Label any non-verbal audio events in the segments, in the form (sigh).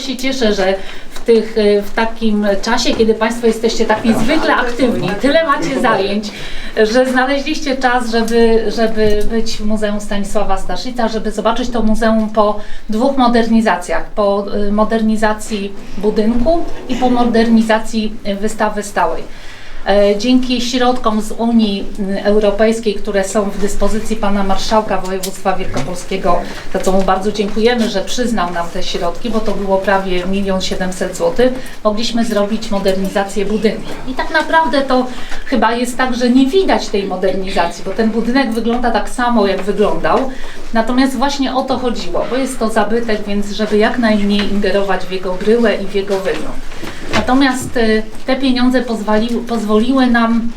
się cieszę, że w, tych, y, w takim czasie, kiedy Państwo jesteście tak niezwykle aktywni, tyle macie zajęć, że znaleźliście czas, żeby, żeby być w Muzeum Stanisława Staszica, żeby zobaczyć to muzeum po dwóch modernizacjach. Po y, modernizacji budynku i po modernizacji wystawy stałej. E, Dzięki środkom z Unii y, Europejskiej, które są w dyspozycji pana marszałka województwa wielkopolskiego, za co mu bardzo dziękujemy, że przyznał nam te środki, bo to było prawie 1 700 zł, mogliśmy zrobić modernizację budynku. I tak naprawdę to chyba jest tak, że nie widać tej modernizacji, bo ten budynek wygląda tak samo, jak wyglądał. Natomiast właśnie o to chodziło, bo jest to zabytek, więc żeby jak najmniej ingerować w jego bryłę i w jego wygląd. Natomiast y, te pieniądze pozwoliły, pozwoliły nam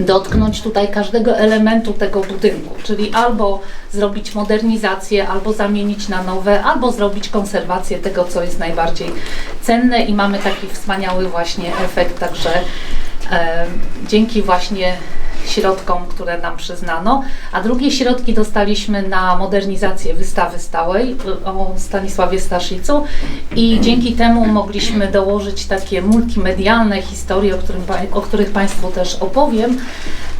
dotknąć tutaj każdego elementu tego budynku, czyli albo zrobić modernizację, albo zamienić na nowe, albo zrobić konserwację tego, co jest najbardziej cenne i mamy taki wspaniały właśnie efekt, także e, dzięki właśnie środkom, które nam przyznano, a drugie środki dostaliśmy na modernizację wystawy stałej y, o Stanisławie Staszicu i dzięki temu mogliśmy dołożyć takie multimedialne historie, o, którym, o których Państwu też opowiem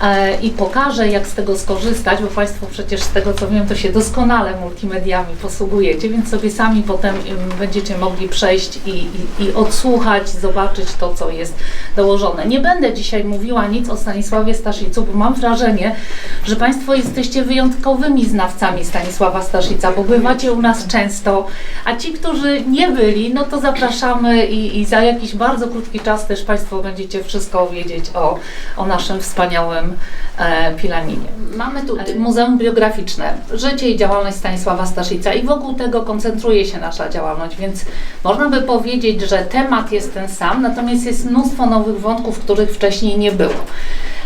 e, i pokażę, jak z tego skorzystać, bo Państwo przecież z tego co wiem, to się doskonale multimediami posługujecie, więc sobie sami potem będziecie mogli przejść i, i, i odsłuchać, zobaczyć to, co jest dołożone. Nie będę dzisiaj mówiła nic o Stanisławie Staszicu, bo mam wrażenie, że Państwo jesteście wyjątkowymi znawcami Stanisława Staszica, bo bywacie u nas często, a ci, którzy nie byli, no to zapraszamy i, i za jakiś bardzo krótki czas też Państwo będziecie wszystko wiedzieć o, o naszym wspaniałym e, Pilaninie. Mamy tu Muzeum Biograficzne, życie i działalność Stanisława Staszica i wokół tego koncentruje się nasza działalność, więc można by powiedzieć, że temat jest ten sam, natomiast jest mnóstwo nowych wątków, których wcześniej nie było.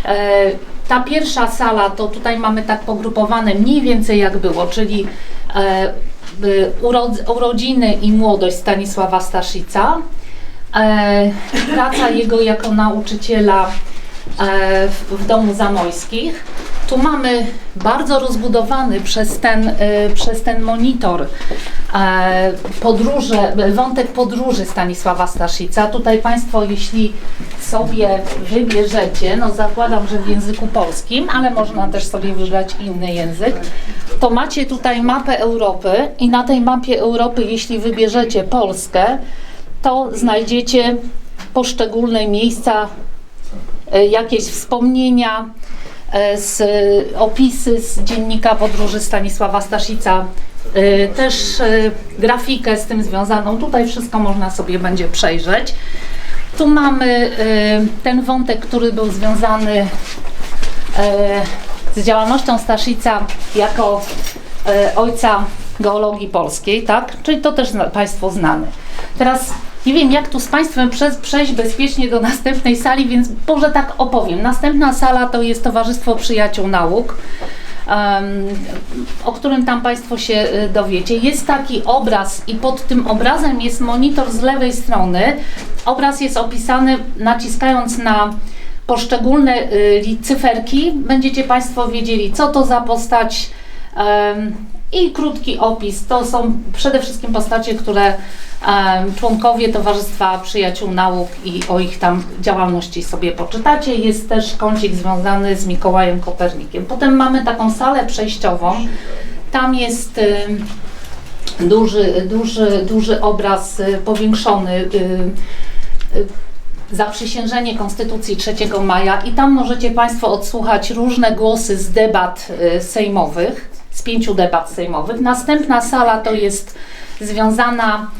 E, Ta pierwsza sala to tutaj mamy tak pogrupowane mniej więcej jak było, czyli e, urodz- urodziny i młodość Stanisława Staszica, e, praca jego jako nauczyciela w domu Zamojskich. Tu mamy bardzo rozbudowany przez ten, e, przez ten monitor e, podróże, wątek podróży Stanisława Staszica. Tutaj Państwo, jeśli sobie wybierzecie, no zakładam, że w języku polskim, ale można też sobie wybrać inny język, to macie tutaj mapę Europy i na tej mapie Europy, jeśli wybierzecie Polskę, to znajdziecie poszczególne miejsca, e, jakieś wspomnienia, z opisy z dziennika podróży Stanisława Staszica, e, też e, grafikę z tym związaną. Tutaj wszystko można sobie będzie przejrzeć. Tu mamy e, ten wątek, który był związany e, z działalnością Staszica jako e, ojca geologii polskiej, tak? Czyli to też Państwo znamy. Teraz nie wiem, jak tu z Państwem przejść bezpiecznie do następnej sali, więc może tak opowiem. Następna sala to jest Towarzystwo Przyjaciół Nauk. em, o którym tam Państwo się y, dowiecie. Jest taki obraz i pod tym obrazem jest monitor z lewej strony. Obraz jest opisany naciskając na poszczególne y, cyferki. Będziecie Państwo wiedzieli, co to za postać i krótki opis. To są przede wszystkim postacie, które em, członkowie Towarzystwa Przyjaciół Nauk i o ich tam działalności sobie poczytacie. Jest też kącik związany z Mikołajem Kopernikiem. Potem mamy taką salę przejściową. Tam jest em, duży, duży, duży obraz y, powiększony. y, y, Zaprzysiężenie Konstytucji 3 maja i tam możecie Państwo odsłuchać różne głosy z debat y, sejmowych, z pięciu debat sejmowych. Następna sala to jest związana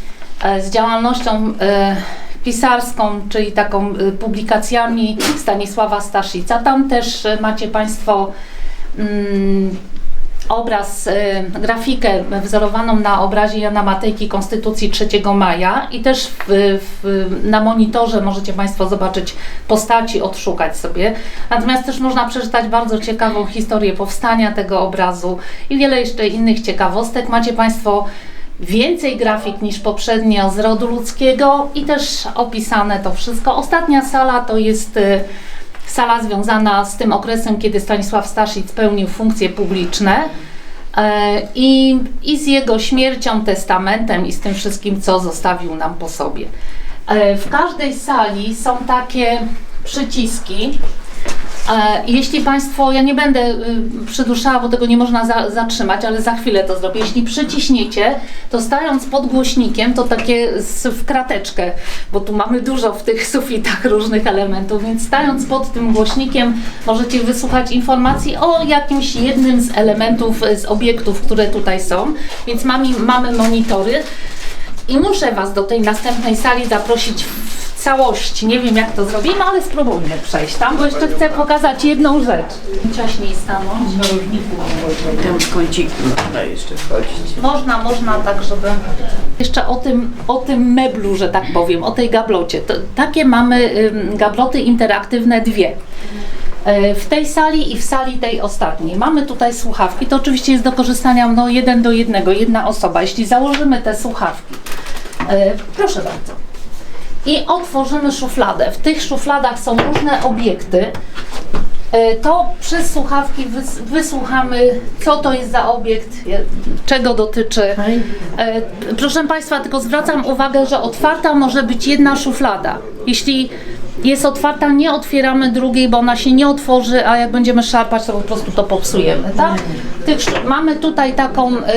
e, z działalnością e, pisarską, czyli taką y, publikacjami Stanisława Staszica. Tam też macie Państwo mm, obraz, y, grafikę wzorowaną na obrazie Jana Matejki Konstytucji 3 maja i też w, w, na monitorze możecie Państwo zobaczyć postaci, odszukać sobie. Natomiast też można przeczytać bardzo ciekawą historię powstania tego obrazu i wiele jeszcze innych ciekawostek. Macie Państwo więcej grafik niż poprzednio z rodu ludzkiego i też opisane to wszystko. Ostatnia sala to jest y, sala związana z tym okresem, kiedy Stanisław Staszic pełnił funkcje publiczne. E, I, I z jego śmiercią, testamentem i z tym wszystkim, co zostawił nam po sobie. E, W każdej sali są takie przyciski. E, Jeśli Państwo, ja nie będę y, przyduszała, bo tego nie można za, zatrzymać, ale za chwilę to zrobię. Jeśli przyciśniecie, to stając pod głośnikiem, to takie z, w krateczkę, bo tu mamy dużo w tych sufitach różnych elementów, więc stając pod tym głośnikiem możecie wysłuchać informacji o jakimś jednym z elementów, y, z obiektów, które tutaj są. Więc mamy, mamy monitory. I muszę Was do tej następnej sali zaprosić całości. Nie wiem jak to zrobimy, ale spróbujmy przejść tam, bo jeszcze chcę pokazać jedną rzecz. Ciaśniej stanąć. Tam w kąciku można jeszcze wchodzić. Można, można tak, żeby... Jeszcze o tym, o tym meblu, że tak powiem, o tej gablocie. To, takie mamy ym, gabloty interaktywne dwie. E, W tej sali i w sali tej ostatniej. Mamy tutaj słuchawki. To oczywiście jest do korzystania no, jeden do jednego, jedna osoba. Jeśli założymy te słuchawki, e, proszę bardzo. I otworzymy szufladę. W tych szufladach są różne obiekty. E, To przez słuchawki wys- wysłuchamy, co to jest za obiekt, czego dotyczy. E, Proszę Państwa, tylko zwracam uwagę, że otwarta może być jedna szuflada. Jeśli jest otwarta, nie otwieramy drugiej, bo ona się nie otworzy, a jak będziemy szarpać, to po prostu to popsujemy, tak? Tych, mamy tutaj taką, e,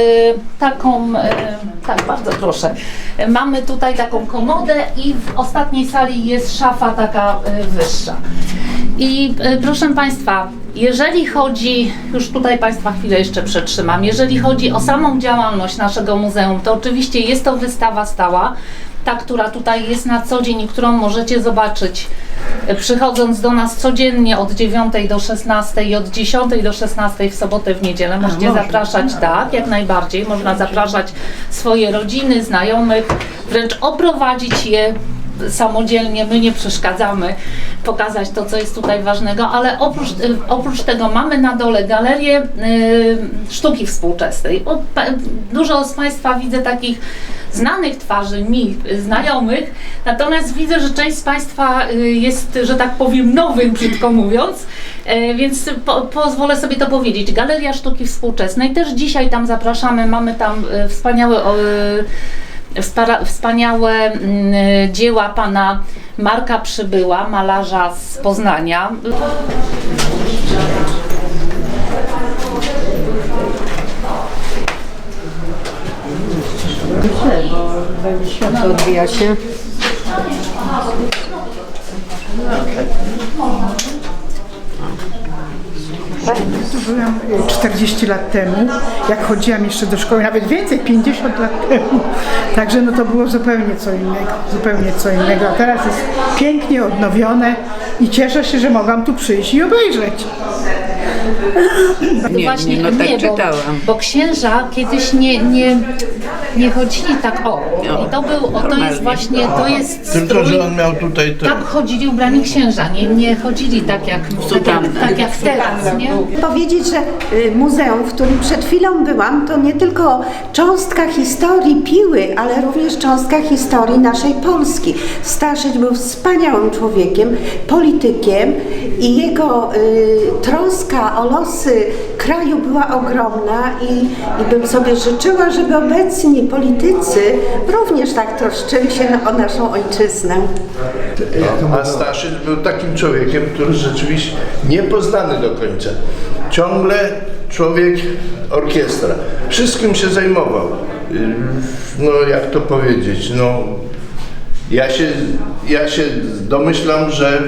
taką, e, tak bardzo proszę, mamy tutaj taką komodę i w ostatniej sali jest szafa taka e, wyższa. I e, proszę Państwa, jeżeli chodzi, już tutaj Państwa chwilę jeszcze przetrzymam, jeżeli chodzi o samą działalność naszego muzeum, to oczywiście jest to wystawa stała, ta, która tutaj jest na co dzień i którą możecie zobaczyć e, przychodząc do nas codziennie od 9 do 16 i od 10 do 16 w sobotę, w niedzielę. Możecie zapraszać, tak, jak najbardziej. Można zapraszać swoje rodziny, znajomych, wręcz oprowadzić je samodzielnie, my nie przeszkadzamy pokazać to, co jest tutaj ważnego, ale oprócz, y, oprócz tego mamy na dole galerię y, sztuki współczesnej. Dużo z Państwa widzę takich znanych twarzy, mi znajomych, natomiast widzę, że część z Państwa y, jest, że tak powiem, nowym, brzydko (laughs) mówiąc, więc po, pozwolę sobie to powiedzieć. Galeria Sztuki Współczesnej, też dzisiaj tam zapraszamy, mamy tam wspaniałe wspaniałe mm, dzieła pana Marka Przybyła, malarza z Poznania. Światło odbija się. Tu byłam y, 40 lat temu, jak chodziłam jeszcze do szkoły, nawet więcej, 50 lat (laughs) temu. Także no to było zupełnie co innego, zupełnie co innego. A teraz jest pięknie odnowione i cieszę się, że mogłam tu przyjść i obejrzeć. Nie, nie, no tak bo, czytałam. bo księża kiedyś nie, nie, nie chodzili tak o. I to był, o, to jest Normalnie. właśnie, to jest Tylko, strój, że on miał tutaj te... tak chodzili ubrani księża, nie, nie chodzili tak jak, tak jak, tak jak teraz, nie? powiedzieć, że y, muzeum, w którym przed chwilą byłam, to nie tylko cząstka historii Piły, ale również cząstka historii naszej Polski. Staszyć był wspaniałym człowiekiem, politykiem i jego y, troska o losy kraju była ogromna i, i bym sobie życzyła, żeby obecni politycy również tak troszczyli się o naszą ojczyznę. A Staszyc był takim człowiekiem, który rzeczywiście niepoznany do końca. Ciągle człowiek orkiestra. Wszystkim się zajmował. No jak to powiedzieć, no ja się, ja się domyślam, że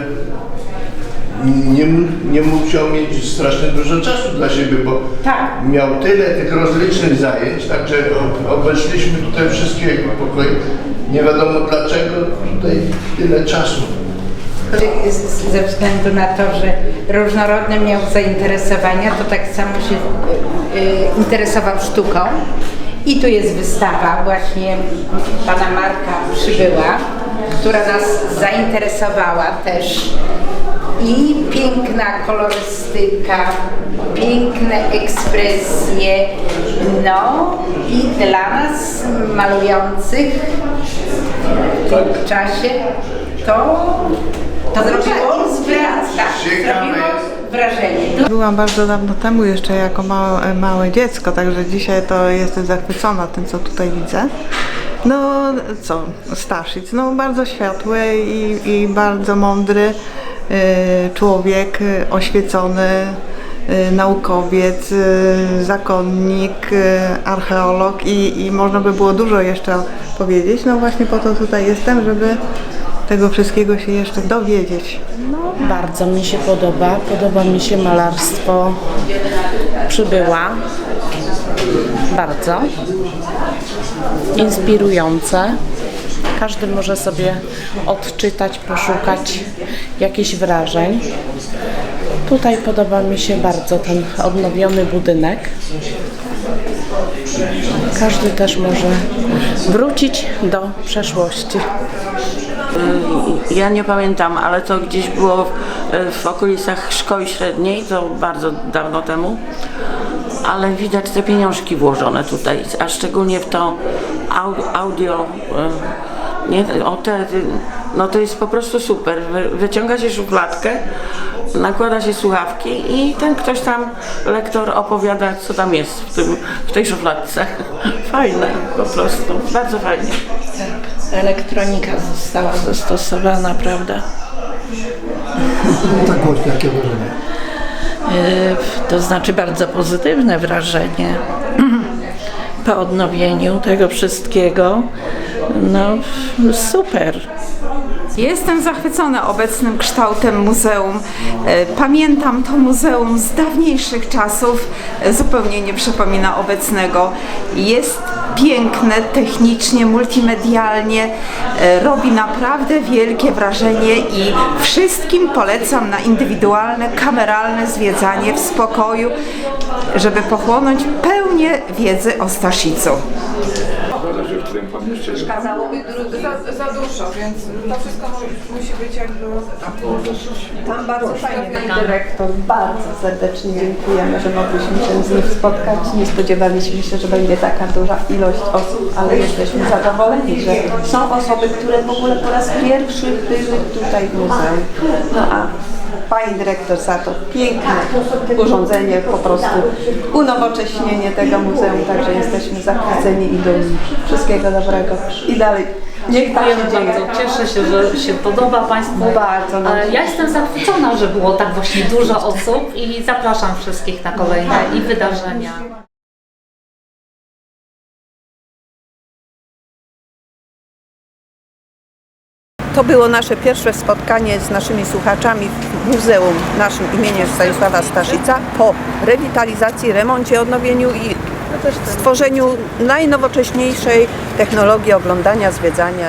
nie, nie musiał mieć strasznie dużo czasu dla siebie, bo miał tyle tych rozlicznych zajęć, także obeszliśmy tutaj wszystkie jego pokoje. Nie wiadomo dlaczego tutaj tyle czasu. Ze względu na to, że różnorodne miał zainteresowania, to tak samo się y, y, interesował sztuką. I tu jest wystawa właśnie pana Marka Przybyła, która nas zainteresowała też. I piękna kolorystyka, piękne ekspresje, no i dla nas malujących w tym czasie to to zrobiło, Ciekawe tak, zrobiło wrażenie. Byłam bardzo dawno temu jeszcze jako małe, małe dziecko, także dzisiaj to jestem zachwycona tym, co tutaj widzę. No co, Staszic, no bardzo światły i, i bardzo mądry y, człowiek, y, oświecony, y, naukowiec, zakonnik, archeolog i, i można by było dużo jeszcze powiedzieć. No właśnie po to tutaj jestem, żeby tego wszystkiego się jeszcze dowiedzieć. Bardzo mi się podoba. Podoba mi się malarstwo przybyła. Bardzo. Inspirujące. Każdy może sobie odczytać, poszukać jakichś wrażeń. Tutaj podoba mi się bardzo ten odnowiony budynek. Każdy też może wrócić do przeszłości. Ja nie pamiętam, ale to gdzieś było w, okolicach szkoły średniej, to bardzo dawno temu. Ale widać te pieniążki włożone tutaj, a szczególnie w to audio. e, Nie, o te, no to jest po prostu super. Wy- Wyciąga się szufladkę, nakłada się słuchawki i ten ktoś tam, lektor opowiada, co tam jest w, tym, w tej szufladce. (laughs) Fajne po prostu, bardzo fajnie. Elektronika została zastosowana, prawda? (laughs) Tak głośno, jakie wrażenie? Yy, To znaczy bardzo pozytywne wrażenie po odnowieniu tego wszystkiego. No super. Jestem zachwycona obecnym kształtem muzeum. E, Pamiętam to muzeum z dawniejszych czasów, e, zupełnie nie przypomina obecnego. Jest piękne, technicznie, multimedialnie, e, robi naprawdę wielkie wrażenie i wszystkim polecam na indywidualne, kameralne zwiedzanie w spokoju, żeby pochłonąć pełnię wiedzy o Staszicu. Za, za dużo, więc to wszystko mu- musi być jakby... Tam bardzo fajnie. Pani dyrektor, bardzo serdecznie dziękujemy, że mogliśmy się z nim spotkać. Nie spodziewaliśmy się, że będzie taka duża ilość osób, ale jesteśmy zadowoleni, że są osoby, które w ogóle po raz pierwszy były tutaj w muzeum. No a Pani dyrektor za to piękne urządzenie, po prostu unowocześnienie tego muzeum, także jesteśmy zachwyceni i dumni. Wszystkiego dobrego i dalej. Niech tak Dziękujemy się dzieje. bardzo. Cieszę się, że się podoba Państwu. Bardzo nam E, Ja jestem zachwycona, że było tak właśnie dużo osób i zapraszam wszystkich na kolejne i wydarzenia. To było nasze pierwsze spotkanie z naszymi słuchaczami w muzeum naszym imieniem Stanisława Staszica po rewitalizacji, remoncie, odnowieniu i stworzeniu najnowocześniejszej technologii oglądania, zwiedzania.